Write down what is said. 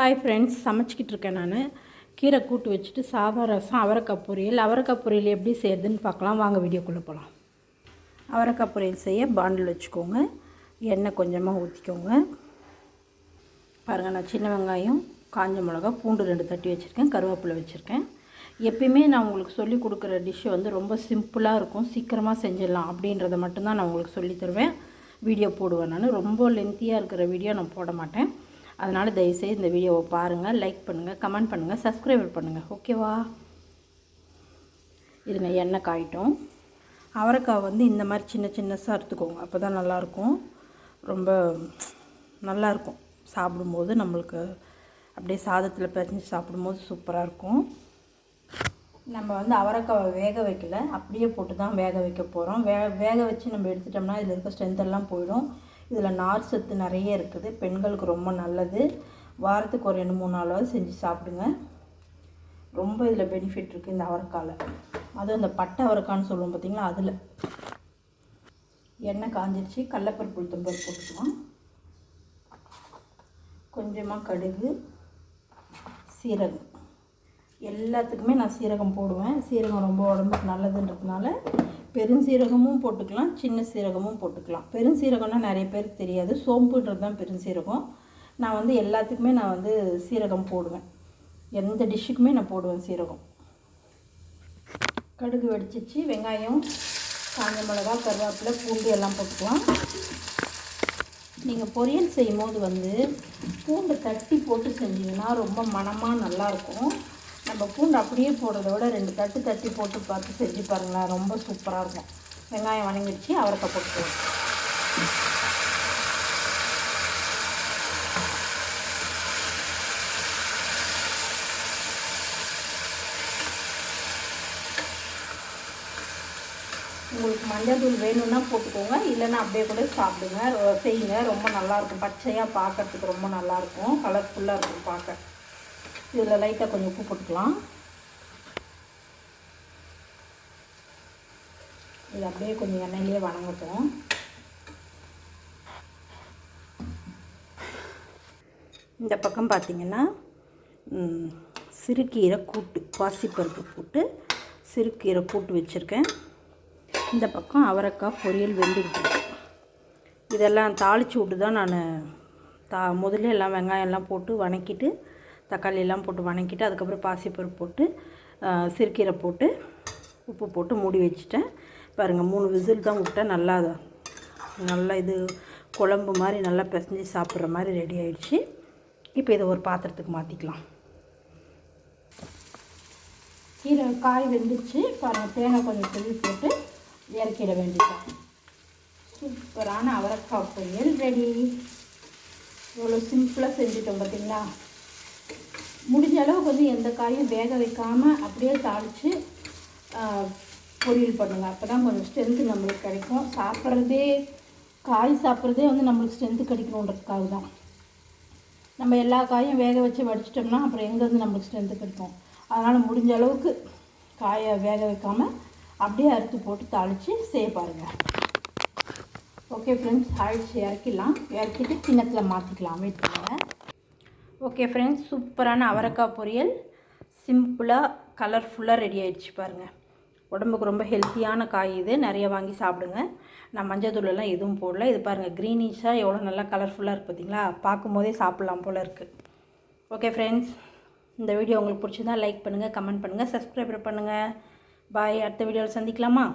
Hi friends சமைச்சிக்கிட்டு இருக்கேன் நான். கீரை கூட்டு வச்சுட்டு சாதம் ரசம் அவரைக்காய் பொரியல். அவரைக்காய் பொரியல் எப்படி செய்யறதுன்னு பார்க்கலாம். வாங்க வீடியோக்குள்ளே போகலாம் அவரைக்காய் பொரியல் செய்ய பாண்டில் வச்சுக்கோங்க. எண்ணெய் கொஞ்சமாக ஊற்றிக்கோங்க பாருங்கள் நான் சின்ன வெங்காயம் காஞ்ச மிளகா பூண்டு ரெண்டு தட்டி வச்சுருக்கேன் கருவேப்பிலை வச்சுருக்கேன். எப்பயுமே நான் உங்களுக்கு சொல்லி கொடுக்குற டிஷ்ஷு வந்து ரொம்ப சிம்பிளாக இருக்கும். சீக்கிரமாக செஞ்சிடலாம் அப்படின்றத மட்டும்தான் நான் உங்களுக்கு சொல்லி தருவேன். வீடியோ போடுவேன் நான். ரொம்ப லென்த்தியாக இருக்கிற வீடியோ நான் போட மாட்டேன். அதனால் தயவுசெய்து இந்த வீடியோவை பாருங்கள் லைக் பண்ணுங்கள் கமெண்ட் பண்ணுங்கள் சப்ஸ்கிரைபர் பண்ணுங்கள் ஓகேவா இருங்க எண்ணெய் காயிட்டும். அவரைக்காய் வந்து இந்த மாதிரி சின்ன சின்னசாக எடுத்துக்கோங்க. அப்போ தான் நல்லாயிருக்கும். ரொம்ப நல்லாயிருக்கும். சாப்பிடும்போது நம்மளுக்கு அப்படியே சாதத்தில் பிசைஞ்சு சாப்பிடும்போது சூப்பராக இருக்கும் நம்ம வந்து அவரைக்காவை வேக வைக்கல. அப்படியே போட்டு தான் வேக வைக்க போகிறோம் வே வேக வச்சு நம்ம எடுத்துட்டோம்னா இதில் இருக்க ஸ்ட்ரென்த்தெல்லாம் போயிடும். இதில் நார் சத்து நிறைய இருக்குது. பெண்களுக்கு ரொம்ப நல்லது. வாரத்துக்கு ஒரு ரெண்டு மூணு நாளாவது செஞ்சு சாப்பிடுங்க. ரொம்ப இதில் பெனிஃபிட் இருக்குது இந்த அவரைக்காயில். அதுவும் இந்த பட்டை அவரைக்கான்னு சொல்லுவோம் பார்த்திங்களா? அதில். எண்ணெய் காஞ்சிருச்சு. கடலப்பருப்பு உளுத்தம்பருப்பு போட்டுக்கலாம். கொஞ்சமாக கடுகு சீரகம். எல்லாத்துக்குமே நான் சீரகம் போடுவேன். சீரகம் ரொம்ப உடம்புக்கு நல்லதுன்றதுனால பெருஞ்சீரகமும் போட்டுக்கலாம் சின்ன சீரகமும் போட்டுக்கலாம். பெருஞ்சீரகம்னா நிறைய பேருக்கு தெரியாது. சோம்புன்றது தான் பெருஞ்சீரகம். நான் வந்து எல்லாத்துக்குமே நான் வந்து சீரகம் போடுவேன். எந்த டிஷ்ஷுக்குமே நான் போடுவேன் சீரகம். கடுகு வெடிச்சிச்சு வெங்காயம் காஞ்ச மிளகா கருவேப்பிலை பூண்டு எல்லாம் போட்டுக்கலாம். நீங்கள் பொரியல் செய்யும் போது வந்து பூண்டு தட்டி போட்டு செஞ்சிங்கன்னா ரொம்ப மணமாக நல்லாயிருக்கும் நம்ம பூண்டு அப்படியே போடுறத விட ரெண்டு தட்டு தட்டி போட்டு பார்த்து செஞ்சு பாருங்களேன். ரொம்ப சூப்பராக இருக்கும். வெங்காயம் வணங்கிடுச்சு அவரைக்காய் போட்டுக்கலாம் உங்களுக்கு மஞ்சள் தூள் வேணும்னா போட்டுக்கோங்க இல்லைன்னா அப்படியே கூட சாப்பிடுங்க. செய்யுங்க. ரொம்ப நல்லாயிருக்கும் பச்சையாக பார்க்கறதுக்கு ரொம்ப நல்லாயிருக்கும் கலர்ஃபுல்லாக இருக்கும் பார்க்க. இதில் லைட்டாக கொஞ்சம் உப்பு போட்டுக்கலாம். இது அப்படியே கொஞ்சம் எண்ணெயிலே வணங்கட்டும். இந்த பக்கம் பார்த்தீங்கன்னா சிறுக்கீரை சிறுகீரை கூட்டு பாசிப்பருப்பு போட்டு சிறுகீரை கூட்டு வச்சுருக்கேன். இந்த பக்கம் அவரைக்காய் பொரியல் வெந்துக்கிட்டு இதெல்லாம் தாளித்து விட்டு தான் நான் தா முதல்ல எல்லாம் வெங்காயம் எல்லாம் போட்டு வணக்கிட்டு தக்காளியெல்லாம் போட்டு வணக்கிட்டு அதுக்கப்புறம் பாசிப்பருப்பு போட்டு சிறுக்கீரை போட்டு உப்பு போட்டு மூடி வச்சுட்டேன். பாருங்கள் மூணு விசில் தான் விட்டேன் நல்லா நல்லா இது குழம்பு மாதிரி நல்லா பிசைஞ்சு சாப்பிட்ற மாதிரி ரெடி ஆயிடுச்சு. இப்போ இதை ஒரு பாத்திரத்துக்கு மாற்றிக்கலாம் கீரை காய் வெந்துச்சு பாருங்கள் தேங்காய் கொஞ்சம் திருவி போட்டு இறக்கிட வேண்டியதான் சூப்பரான அவரைக்காய் பொரியல் ரெடி. இவ்வளோ சிம்பிளாக செஞ்சுட்டோம் பார்த்தீங்களா? முடிஞ்ச அளவுக்கு வந்து எந்த காயும் வேக வைக்காமல் அப்படியே தாளித்து பொரியல் பண்ணுங்கள் அப்போ தான் கொஞ்சம் ஸ்ட்ரென்த்து நம்மளுக்கு கிடைக்கும். சாப்பிட்றதே காய் சாப்பிட்றதே வந்து நம்மளுக்கு ஸ்ட்ரென்த்து கிடைக்கணுன்றதுக்காக தான். நம்ம எல்லா காயும் வேக வச்சு வடிச்சிட்டோம்னா அப்புறம் எங்கேருந்து நம்மளுக்கு ஸ்ட்ரென்த்து கிடைக்கும்? அதனால் முடிஞ்ச அளவுக்கு காயை வேக வைக்காமல் அப்படியே அறுத்து போட்டு தாளித்து செய்ய பாருங்கள் ஓகே ஃப்ரெண்ட்ஸ் ஆயிடுச்சு. இறக்கிடலாம். இறக்கிட்டு கிண்ணத்தில் மாற்றிக்கலாம் வெயிட் பண்ணுங்கள் ஓகே ஃப்ரெண்ட்ஸ் சூப்பரான அவரைக்காய் பொரியல். சிம்பிளாக கலர்ஃபுல்லாக ரெடி ஆகிடுச்சு பாருங்கள் உடம்புக்கு ரொம்ப ஹெல்த்தியான காய் இது. நிறைய வாங்கி சாப்பிடுங்க. நான் மஞ்சள் தூளெல்லாம் எதுவும் போடல. இது பாருங்கள் க்ரீனிஷாக எவ்வளோ நல்லா கலர்ஃபுல்லாக இருக்குது பார்த்தீங்களா பார்க்கும்போதே சாப்பிட்லாம் போல் இருக்குது ஓகே ஃப்ரெண்ட்ஸ் இந்த வீடியோ உங்களுக்கு பிடிச்சிருந்தா லைக் பண்ணுங்கள் கமெண்ட் பண்ணுங்கள் சப்ஸ்கிரைப் பண்ணுங்கள் பாய் அடுத்த வீடியோவில் சந்திக்கலாமா?